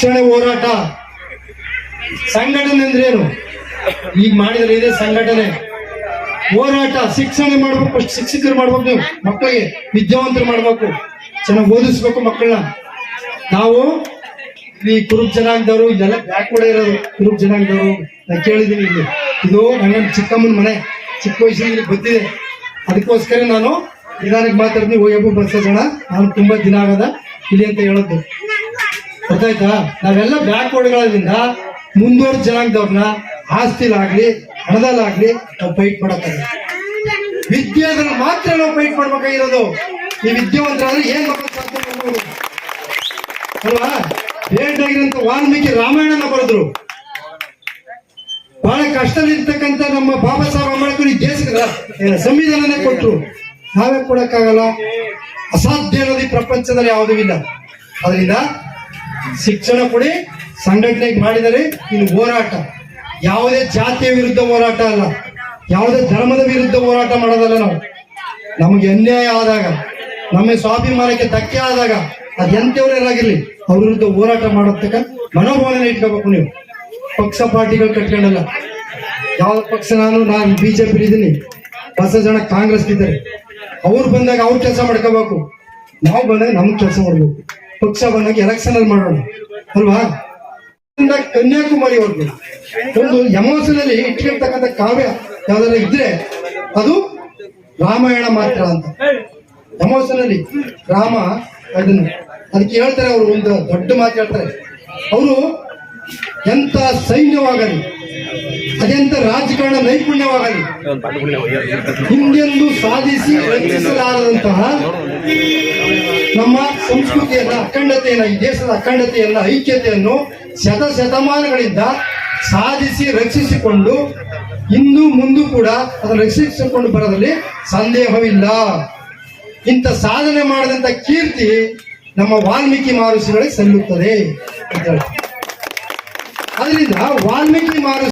ಶಿಕ್ಷಣ ಹೋರಾಟ. ಸಂಘಟನೆ ಅಂದ್ರೆ ಏನು? ಈಗ ಮಾಡಿದ್ರೆ ಇದೆ ಸಂಘಟನೆ. ಹೋರಾಟ, ಶಿಕ್ಷಣ ಮಾಡ್ಬೇಕು ಶಿಕ್ಷಕರು ಮಾಡ್ಬೇಕು ನೀವು, ಮಕ್ಕಳಿಗೆ, ವಿದ್ಯಾವಂತರು ಮಾಡ್ಬೇಕು. ಚೆನ್ನಾಗಿ ಓದಿಸ್ಬೇಕು ಮಕ್ಕಳನ್ನ. ನಾವು ಈ ಕುರುಬ್ ಜನಾಂಗದವರು, ಇದೆಲ್ಲ ಬ್ಯಾಕ್ವರ್ಡ್ ಇರೋದು, ಕುರುಬ್ ಜನಾಂಗದವರು. ನಾನು ಕೇಳಿದ್ದೀನಿ ಇಲ್ಲಿ. ಇದು ನನ್ನ ಚಿಕ್ಕಮ್ಮನ ಮನೆ. ಚಿಕ್ಕ ವಯಸ್ಸಿನಲ್ಲಿ ಬಂದಿದೆ. ಅದಕ್ಕೋಸ್ಕರ ನಾನು ನಿಧಾನಕ್ಕೆ ಮಾತಾಡ್ತೀನಿ. ಹೋಗಿ ಬಸೋಣ ನಾನು ತುಂಬಾ ದಿನ ಆಗದ. ಇಲ್ಲಿ ಅಂತ ಹೇಳೋದು. ಗೊತ್ತಾಯ್ತಾ? ನಾವೆಲ್ಲ ಬ್ಯಾಕ್ವರ್ಡ್ಗಳಿಂದ ಮುಂದುವರೆದ ಜನಾಂಗದವ್ರನ್ನ ಆಸ್ತಿಲಾಗ್ಲಿ, ಹಣದಲ್ಲಾಗ್ಲಿ ನಾವು ಫೈಟ್ ವಿದ್ಯೆ ಅದನ್ನ ಮಾತ್ರ ನಾವು ಫೈಟ್ ಮಾಡ್ಬೇಕಾಗಿರೋದು. ಈ ವಿದ್ಯಾವಂತರಾದ್ರೆ ಏನ್ ಅಲ್ವಾ? ಬೇಟಾಗಿರಂತ ವಾಲ್ಮೀಕಿ ರಾಮಾಯಣನ ಬರೆದ್ರು. ಬಹಳ ಕಷ್ಟದಲ್ಲಿರ್ತಕ್ಕಂಥ ನಮ್ಮ ಬಾಬಾ ಸಾಹೇಬ್ ಅಂಬೇಡ್ಕರ್ ಈ ದೇಶದ ಸಂವಿಧಾನನೇ ಕೊಟ್ರು. ನಾವೇ ಕೊಡಕ್ಕಾಗಲ್ಲ. ಅಸಾಧ್ಯ ಅನ್ನೋದು ಈ ಪ್ರಪಂಚದಲ್ಲಿ ಯಾವುದೂ ಇಲ್ಲ. ಅದರಿಂದ ಶಿಕ್ಷಣ ಕೊಡಿ ಸಂಘಟನೆಗೆ ಮಾಡಿದರೆ ಇನ್ನು ಹೋರಾಟ. ಯಾವುದೇ ಜಾತಿಯ ವಿರುದ್ಧ ಹೋರಾಟ ಅಲ್ಲ. ಯಾವುದೇ ಧರ್ಮದ ವಿರುದ್ಧ ಹೋರಾಟ ಮಾಡೋದಲ್ಲ ನಾವು. ನಮಗೆ ಅನ್ಯಾಯ ಆದಾಗ, ನಮ್ಮ ಸ್ವಾಭಿಮಾನಕ್ಕೆ ಧಕ್ಕೆ ಆದಾಗ, ಅದು ಎಂತವರೆಲ್ಲಾಗಿರ್ಲಿ ಅವ್ರ ವಿರುದ್ಧ ಹೋರಾಟ ಮಾಡತಕ್ಕ ಮನೋಭಾವನೆ ಇಟ್ಕೋಬೇಕು ನೀವು. ಪಕ್ಷ ಪಾರ್ಟಿಗಳು ಕಟ್ಕೊಂಡಲ್ಲ. ಯಾವ ಪಕ್ಷ ನಾನು ನಾನು ಬಿಜೆಪಿ ಇದ್ದೀನಿ. ಹೊಸ ಜನ ಕಾಂಗ್ರೆಸ್ ಇದ್ದಾರೆ ಅವ್ರು ಬಂದಾಗ ಅವ್ರ ಕೆಲಸ ಮಾಡ್ಕೋಬೇಕು. ನಾವು ಬಂದಾಗ ನಮ್ಗೆ ಕೆಲಸ ಮಾಡ್ಬೇಕು. ಪಕ್ಷ ಬಂದಾಗ ಎಲೆಕ್ಷನ್ ಅಲ್ಲಿ ಮಾಡೋಣ. ಅಲ್ವಾ? ಕನ್ಯಾಕುಮಾರಿ ಕನ್ಯಾಕುಮಾರಿವರೆಗೂ ಒಂದು ಎಮೋಷನಲ್ಲಿ ಇಟ್ಕೊಳ್ತಕ್ಕಂಥ ಕಾವ್ಯ ಯಾವ್ದಾರ ಇದ್ರೆ ಅದು ರಾಮಾಯಣ ಮಾತ್ರ ಅಂತ. ಎಮೋಷನಲ್ಲಿ ರಾಮ ಅದನ್ನು ಅದಕ್ಕೆ ಹೇಳ್ತಾರೆ ಅವರು ಒಂದು ದೊಡ್ಡ ಮಾತು ಹೇಳ್ತಾರೆ. ಅವರು ಎಂತ ಸೈನ್ಯವಾಗಲಿ ಅದೆಂತ ರಾಜಕಾರಣ ನೈಪುಣ್ಯವಾಗಲಿ, ಹಿಂದೆಂದು ಸಾಧಿಸಿ ರಚಿಸಲಾರದಂತಹ ನಮ್ಮ ಸಂಸ್ಕೃತಿಯನ್ನ ಅಖಂಡತೆಯನ್ನ, ಈ ದೇಶದ ಅಖಂಡತೆಯನ್ನ, ಐಕ್ಯತೆಯನ್ನು ಶತ ಶತಮಾನಗಳಿಂದ ಸಾಧಿಸಿ, ರಕ್ಷಿಸಿಕೊಂಡು ಇಂದು ಮುಂದೂ ಕೂಡ ಅದನ್ನು ರಕ್ಷಿಸಿಕೊಂಡು ಬರೋದ್ರಲ್ಲಿ ಸಂದೇಹವಿಲ್ಲ. ಇಂಥ ಸಾಧನೆ ಮಾಡಿದಂಥ ಕೀರ್ತಿ ನಮ್ಮ ವಾಲ್ಮೀಕಿ ಮಹರ್ಷಿಗಳಿಗೆ ಸಲ್ಲುತ್ತದೆ ಅಂತ ಹೇಳಿ ಅದರಿಂದ ವಾಲ್ಮೀಕಿ ಮಹರ್ಷಿ